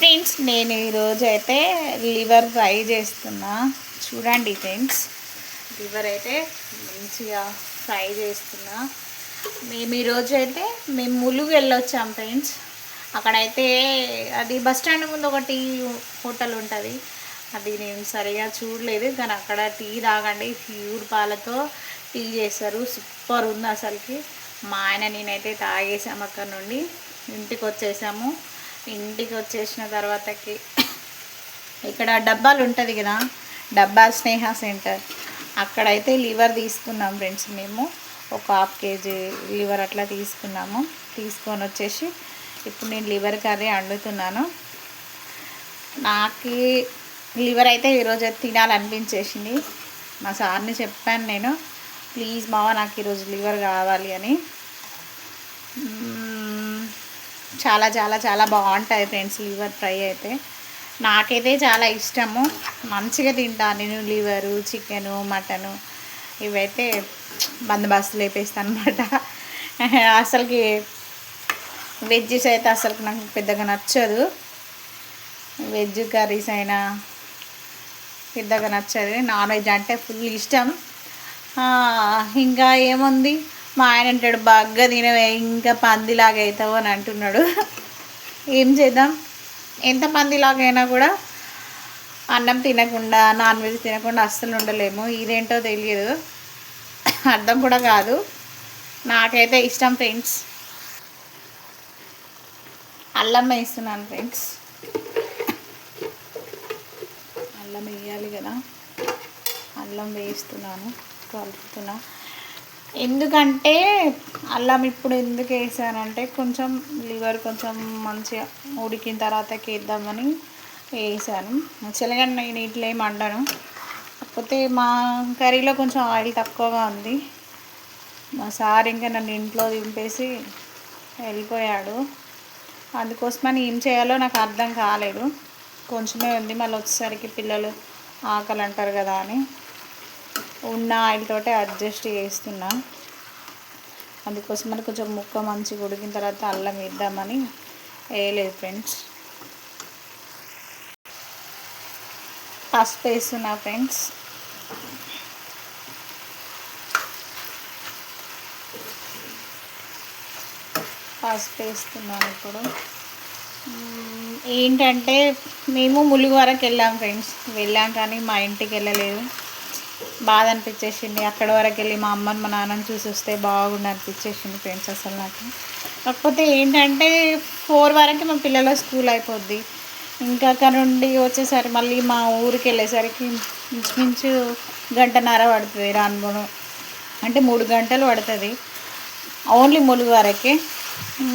Friends నేను ఈరోజు అయితే లివర్ ఫ్రై చేస్తున్నా. చూడండి ఫ్రెండ్స్ లివర్ అయితే మంచిగా ఫ్రై చేస్తున్నా. మేము ఈరోజు అయితే మేము ములుగు వెళ్ళొచ్చాం ఫ్రెండ్స్. అక్కడైతే అది బస్ స్టాండ్ ముందు ఒకటి హోటల్ ఉంటుంది. అది నేను సరిగా చూడలేదు కానీ అక్కడ టీ తాగండి. ప్యూర్ పాలతో టీ చేస్తారు. సూపర్ ఉంది అసలుకి. మా ఆయన నేనైతే తాగేసాము అక్కడ నుండి. ఇంటికి వచ్చేసాము. ఇంటికి వచ్చేసిన తర్వాతకి. ఇక్కడ డబ్బాలు ఉంటుంది కదా డబ్బా స్నేహ సెంటర్. అక్కడైతే లివర్ తీసుకున్నాం ఫ్రెండ్స్ మేము. ఒక హాఫ్ కేజీ లివర్ అట్లా తీసుకున్నాము. తీసుకొని వచ్చేసి ఇప్పుడు నేను లివర్ కర్రీ వండుతున్నాను. నాకు లివర్ అయితే ఈరోజు తినాలనిపించేసింది. మా సార్ని చెప్పాను నేను ప్లీజ్ మావ నాకు ఈరోజు లివర్ కావాలి అని. చాలా చాలా చాలా బాగుంటుంది ఫ్రెండ్స్. లివర్ ఫ్రై అయితే నాకైతే చాలా ఇష్టము. మంచిగా తింటాను నేను లివరు చికెను మటను. ఇవైతే బందోబస్తు లేపేస్తాను అనమాట అసలుకి వెజ్జెస్ అయితే అసలు నాకు పెద్దగా నచ్చదు. వెజ్ కర్రీస్ అయినా పెద్దగా నచ్చదు. నాన్ వెజ్ అంటే ఫుల్ ఇష్టం. ఇంకా ఏముంది? మా ఆయన అంటాడు బాగా తినవే ఇంకా పందిలాగా అవుతావు అని అంటున్నాడు. ఏం చేద్దాం? ఎంత పందిలాగైనా కూడా అన్నం తినకుండా నాన్ వెజ్ తినకుండా అస్సలు ఉండలేము. ఇదేంటో తెలియదు. అర్థం కూడా కాదు. నాకైతే ఇష్టం ఫ్రెండ్స్. అల్లం వేస్తున్నాను ఫ్రెండ్స్. అల్లం వేయాలి కదా. అల్లం వేస్తున్నాను కలుపుతున్నా. ఎందుకంటే అల్లం ఇప్పుడు ఎందుకు వేసానంటే కొంచెం లివర్ కొంచెం మంచిగా ఉడికిన తర్వాతకి వేద్దామని వేసాను. యాక్చువల్గా నేను ఇట్లా ఏమి వండను. కాకపోతే మా కర్రీలో కొంచెం ఆయిల్ తక్కువగా ఉంది. మా సార్ ఇంకా నన్ను ఇంట్లో దింపేసి వెళ్ళిపోయాడు. అందుకోసమని ఏం చేయాలో నాకు అర్థం కాలేదు. కొంచెమే ఉంది మళ్ళీ వచ్చేసరికి పిల్లలు ఆకలి అంటారు కదా అని. ఉన్న ఆయిల్తోటే అడ్జస్ట్ చేస్తున్నా. అందుకోసమని కొంచెం ముక్క మంచిగా ఉడికిన తర్వాత అల్లం వేద్దామని వేయలేదు ఫ్రెండ్స్. పసుపు వేస్తున్నా ఫ్రెండ్స్. పసుపు వేస్తున్నాను ఇప్పుడు. ఏంటంటే మేము ములుగు వరకు వెళ్ళాం ఫ్రెండ్స్. వెళ్ళాం కానీ మా ఇంటికి వెళ్ళలేదు. బాధ అనిపించేసింది అక్కడ వరకు వెళ్ళి మా అమ్మని మా నాన్నని చూసి వస్తే బాగుండు అనిపించేసింది ఫ్రెండ్స్ అసలు నాకు. కాకపోతే ఏంటంటే ఫోర్ వరకు మా పిల్లల స్కూల్ అయిపోద్ది. ఇంకా అక్కడ నుండి వచ్చేసరికి మళ్ళీ మా ఊరికి వెళ్ళేసరికి ఇంచుమించు గంటన్నర పడుతుంది రానుకోను అంటే మూడు గంటలు పడుతుంది. ఓన్లీ ములుగు వరకే.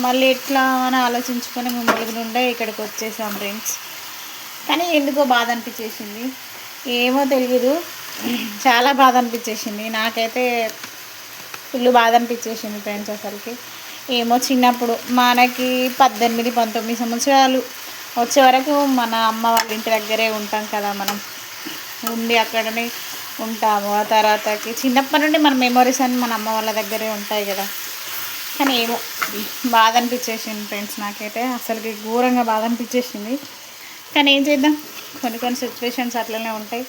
మళ్ళీ ఎట్లా అని ఆలోచించుకొని మేము ములుగు నుండే ఇక్కడికి వచ్చేసాం ఫ్రెండ్స్ కానీ ఎందుకో బాధ అనిపించేసింది ఏమో తెలియదు చాలా బాధ అనిపించేసింది. నాకైతే ఫుల్ బాధ అనిపించేసింది ఫ్రెండ్స్ అసలుకి. ఏమో చిన్నప్పుడు మనకి పద్దెనిమిది పంతొమ్మిది సంవత్సరాలు వచ్చే వరకు మన అమ్మ వాళ్ళ ఇంటి దగ్గరే ఉంటాం కదా మనం. ఉండి అక్కడనే ఉంటాము. ఆ తర్వాతకి చిన్నప్పటి నుండి మన మెమొరీస్ అన్నీ మన అమ్మ వాళ్ళ దగ్గరే ఉంటాయి కదా. కానీ ఏమో బాధ అనిపించేసింది ఫ్రెండ్స్ నాకైతే. అసలుకి ఘోరంగా బాధ అనిపించేసింది. కానీ ఏం చేద్దాం? కొన్ని కొన్ని సిచ్యువేషన్స్ అట్లనే ఉంటాయి.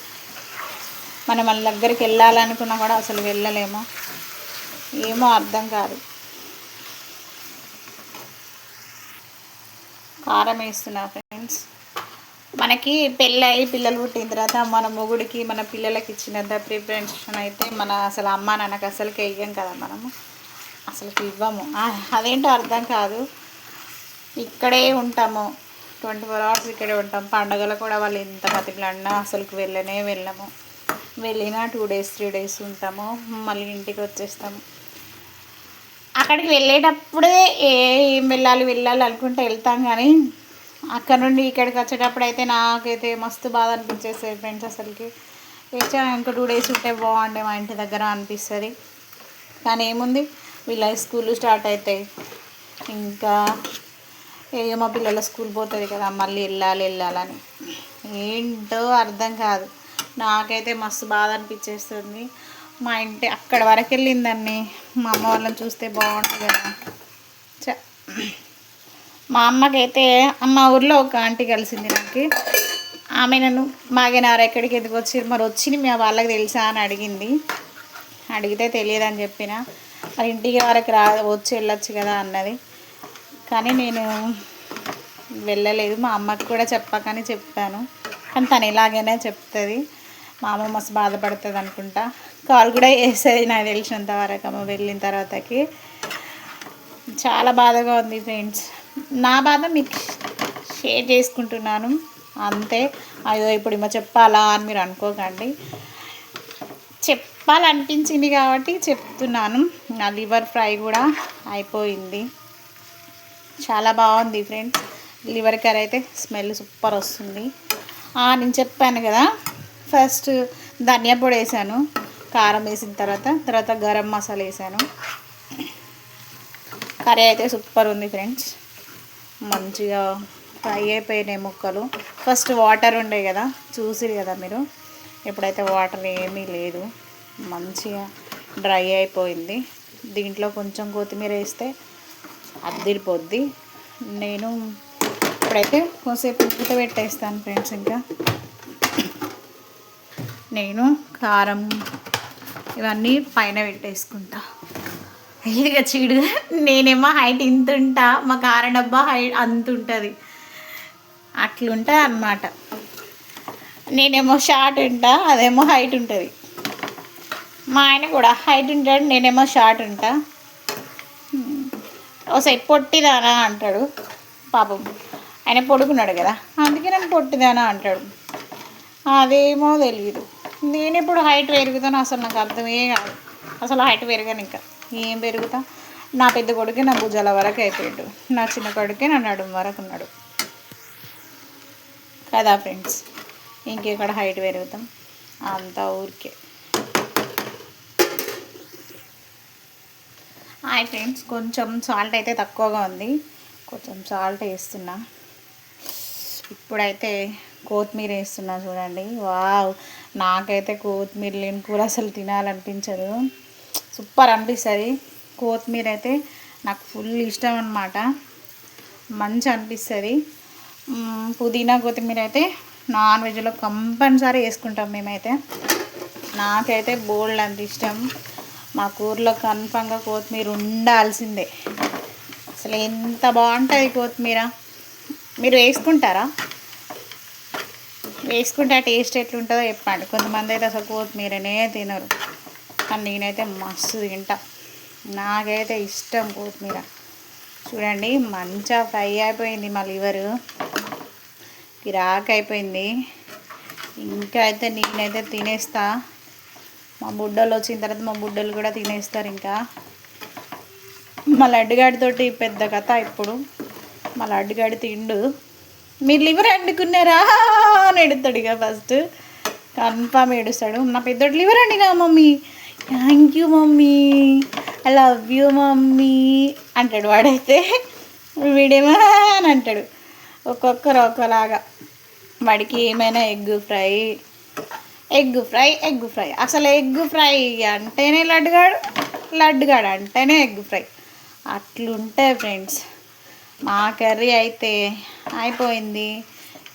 మనం వాళ్ళ దగ్గరికి వెళ్ళాలనుకున్నా కూడా అసలు వెళ్ళలేము. ఏమో అర్థం కాదు. కారం వేస్తున్నా ఫ్రెండ్స్. మనకి పెళ్ళయి పిల్లలు పుట్టిన తర్వాత మన మొగుడికి మన పిల్లలకి ఇచ్చినంత ప్రిపరేషన్ అయితే మన అసలు అమ్మ నాన్నకి అసలుకి వెయ్యం కదా మనము. అసలుకి ఇవ్వము. అదేంటో అర్థం కాదు. ఇక్కడే ఉంటాము. ట్వంటీ ఫోర్ అవర్స్ ఇక్కడే ఉంటాం. పండగలు కూడా వాళ్ళు ఎంత బతికిలన్నా అసలుకి వెళ్ళనే వెళ్ళము. వెళ్ళినా టూ డేస్ త్రీ డేస్ ఉంటాము. మళ్ళీ ఇంటికి వచ్చేస్తాము. అక్కడికి వెళ్ళేటప్పుడే ఏ ఏం వెళ్ళాలి వెళ్ళాలి అనుకుంటే వెళ్తాం కానీ అక్కడ నుండి ఇక్కడికి వచ్చేటప్పుడు అయితే నాకైతే మస్తు బాధ అనిపించేస్తుంది ఫ్రెండ్స్ అసలుకి. ఏచా ఇంకా టూ డేస్ ఉంటే బాగుండే మా ఇంటి దగ్గర అనిపిస్తుంది. కానీ ఏముంది? వీళ్ళ స్కూల్ స్టార్ట్ అవుతాయి ఇంకా ఏ మా పిల్లల స్కూల్ పోతుంది కదా మళ్ళీ వెళ్ళాలి వెళ్ళాలని ఏంటో అర్థం కాదు. నాకైతే మస్తు బాధ అనిపించేస్తుంది. మా ఇంటి అక్కడ వరకు వెళ్ళిందండి. మా అమ్మ వాళ్ళని చూస్తే బాగుంటుంది కదా. చ మా అమ్మకైతే మా ఊర్లో ఒక ఆంటీ కలిసింది నాకు. ఆమె నన్ను మాగేనారు ఎక్కడికి ఎందుకు వచ్చి మరి వచ్చింది మీ వాళ్ళకి తెలుసా అని అడిగింది. అడిగితే తెలియదని చెప్పిన. మరి ఇంటికి వరకు రా వచ్చి వెళ్ళొచ్చు కదా అన్నది. కానీ నేను వెళ్ళలేదు. మా అమ్మకి కూడా చెప్పకని చెప్పాను. కానీ తను ఇలాగైనా చెప్తుంది. మా అమ్మ మస్తు బాధపడుతుంది అనుకుంటా. కాల్ కూడా వేసేది నాకు తెలిసినంత వరకు అమ్మ వెళ్ళిన తర్వాతకి. చాలా బాధగా ఉంది ఫ్రెండ్స్. నా బాధ మీకు షేర్ చేసుకుంటున్నాను. అంతే. అయ్యో ఇప్పుడు ఏమో చెప్పాలా అని మీరు అనుకోకండి. చెప్పాలనిపించింది కాబట్టి చెప్తున్నాను. నా లివర్ ఫ్రై కూడా అయిపోయింది. చాలా బాగుంది ఫ్రెండ్స్. లివర్ కర్రీ అయితే స్మెల్ సూపర్ వస్తుంది. నేను చెప్పాను కదా. ఫస్ట్ ధనియా పొడి వేసాను కారం వేసిన తర్వాత తర్వాత గరం మసాలా వేసాను. కర్రీ అయితే సూపర్ ఉంది ఫ్రెండ్స్. మంచిగా ఫ్రై అయిపోయినాయి ముక్కలు. ఫస్ట్ వాటర్ ఉండే కదా చూసిరు కదా మీరు? ఇప్పుడైతే వాటర్ ఏమీ లేదు మంచిగా డ్రై అయిపోయింది. దీంట్లో కొంచెం కొత్తిమీర వేస్తే అద్దిరిపోద్ది నేను ఇప్పుడైతే కొంచెంసేపు మూత పెట్టేస్తాను ఫ్రెండ్స్ ఇంకా. నేను కారం ఇవన్నీ పైన పెట్టేసుకుంటా. ఇక చీడు నేనేమో హైట్ ఇంత ఉంటా మా కారం డబ్బా హైట్ అంత ఉంటుంది. అట్లుంటుంది అన్నమాట. నేనేమో షార్ట్ ఉంటా అదేమో హైట్ ఉంటుంది. మా ఆయన కూడా హైట్ ఉంటాడు నేనేమో షార్ట్ ఉంటా. ఒకసారి పొట్టిదానా అంటాడు పాపం. ఆయన పొడుకున్నాడు కదా అందుకే నేను పొట్టిదానా అంటాడు. అదేమో తెలియదు నేను ఇప్పుడు హైట్ పెరుగుతాను అసలు నాకు అర్థమే కాదు. అసలు హైట్ పెరగాను ఇంకా. ఏం పెరుగుతా? నా పెద్ద కొడుకే నా భుజాల వరకు అయిపోయాడు. నా చిన్న కొడుకే నా నడుము వరకు ఉన్నాడు. కదా ఫ్రెండ్స్ ఇంకెక్కడ హైట్ పెరుగుతాం? అంతా ఊరికే. హాయ్ ఫ్రెండ్స్ కొంచెం సాల్ట్ అయితే తక్కువగా ఉంది. కొంచెం సాల్ట్ వేస్తున్నా. ఇప్పుడైతే కొత్తిమీర వేస్తున్నా చూడండి. వావ్! నాకైతే కొత్తిమీర లేని కూర అసలు తినాలనిపించదు. సూపర్ అనిపిస్తుంది. కొత్తిమీర అయితే నాకు ఫుల్ ఇష్టం అనమాట మంచి అనిపిస్తుంది. పుదీనా కొత్తిమీర అయితే నాన్ వెజ్లో కంపల్సరీ వేసుకుంటాం మేమైతే. నాకైతే బోల్డ్ అంత ఇష్టం. మా కూరలో కన్ఫామ్గా కొత్తిమీర ఉండాల్సిందే. అసలు ఎంత బాగుంటుంది కొత్తిమీర. మీరు వేసుకుంటారా? వేసుకుంటే ఆ టేస్ట్ ఎట్లుంటుందో చెప్పండి. కొంతమంది అయితే అసలు కొత్తిమీరనే తినరు. కానీ నేనైతే మస్తు తింటా. నాకైతే ఇష్టం కొత్తిమీర. చూడండి మంచిగా ఫ్రై అయిపోయింది మా లివరు. అయిపోయింది. ఇంకా అయితే నేనైతే తినేస్తా. మా బుడ్డలు వచ్చిన తర్వాత మా బుడ్డలు కూడా తినేస్తారు ఇంకా. మా లడ్డుగాడితోటి పెద్ద కథ ఇప్పుడు. మా లడ్డుగాడి తిండు. మీరు లివర్ అండుకున్నారా అని ఎడుతాడు ఇక ఫస్ట్. కన్ఫామ్ ఏడుస్తాడు. నా పెద్దోడు లివర్ నా mummy. Thank you mummy. I love you mummy అంటాడు వాడైతే. వీడేమో అని అంటాడు. ఒక్కొక్కరు ఒక్కలాగా. వాడికి ఏమైనా egg fry egg fry egg fry. అసలు ఎగ్ ఫ్రై అంటేనే లడ్డుగాడు లడ్డుగాడు అంటేనే ఎగ్ ఫ్రై. అట్లుంటాయి ఫ్రెండ్స్. మా కర్రీ అయితే అయిపోయింది.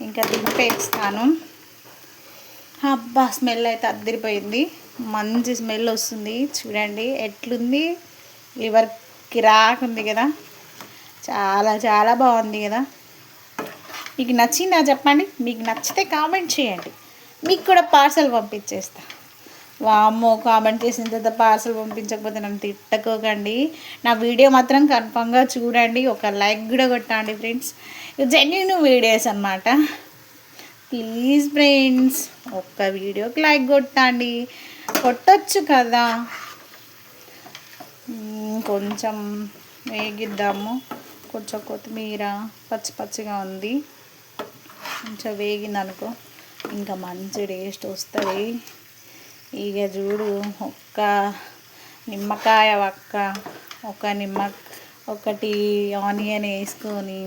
ఇంకా దింపేస్తాను అబ్బా స్మెల్ అయితే అద్దరిపోయింది. మంచి స్మెల్ వస్తుంది. చూడండి ఎట్లుంది? లివర్ కిరాక్ ఉంది కదా. చాలా చాలా బాగుంది కదా. మీకు నచ్చిందా చెప్పండి? మీకు నచ్చితే కామెంట్ చేయండి. మీకు కూడా పార్సల్ పంపించేస్తాను వామ్మో కామెంట్ చేసిన తర్వాత పార్సల్ పంపించకపోతే నన్ను తిట్టకోకండి. నా వీడియో మాత్రం కన్ఫామ్గా చూడండి. ఒక లైక్ కూడా కొట్టండి ఫ్రెండ్స్ జెన్యున్ వీడియోస్ అన్నమాట. ప్లీజ్ ఫ్రెండ్స్ ఒక్క వీడియోకి లైక్ కొట్టండి. కొట్టచ్చు కదా. కొంచెం వేగిద్దాము. కొంచెం కొత్తిమీర పచ్చి పచ్చిగా ఉంది. కొంచెం వేగిందనుకో ఇంకా మంచి టేస్ట్ వస్తుంది. ఇక చూడు ఒక్క నిమ్మకాయ ఒక్క ఒక నిమ్మ ఒకటి ఆనియన్ వేసుకొని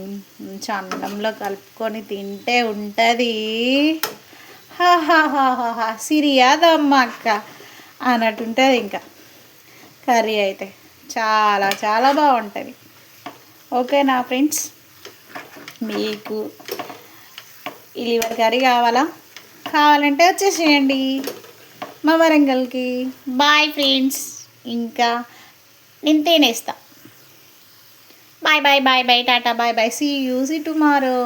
మంచి అన్నంలో కలుపుకొని తింటే ఉంటుంది. హాహాహాహా సిరియాదమ్మ అక్క అన్నట్టు ఉంటుంది ఇంకా. కర్రీ అయితే చాలా చాలా బాగుంటుంది. ఓకేనా ఫ్రెండ్స్ మీకు ఈ లివర్ కర్రీ కావాలా? కావాలంటే వచ్చేసేయండి. మా వరంగల్కి. బాయ్ ఫ్రెండ్స్ ఇంకా నేను తినేస్తా. Bye bye bye bye Tata bye bye see you see tomorrow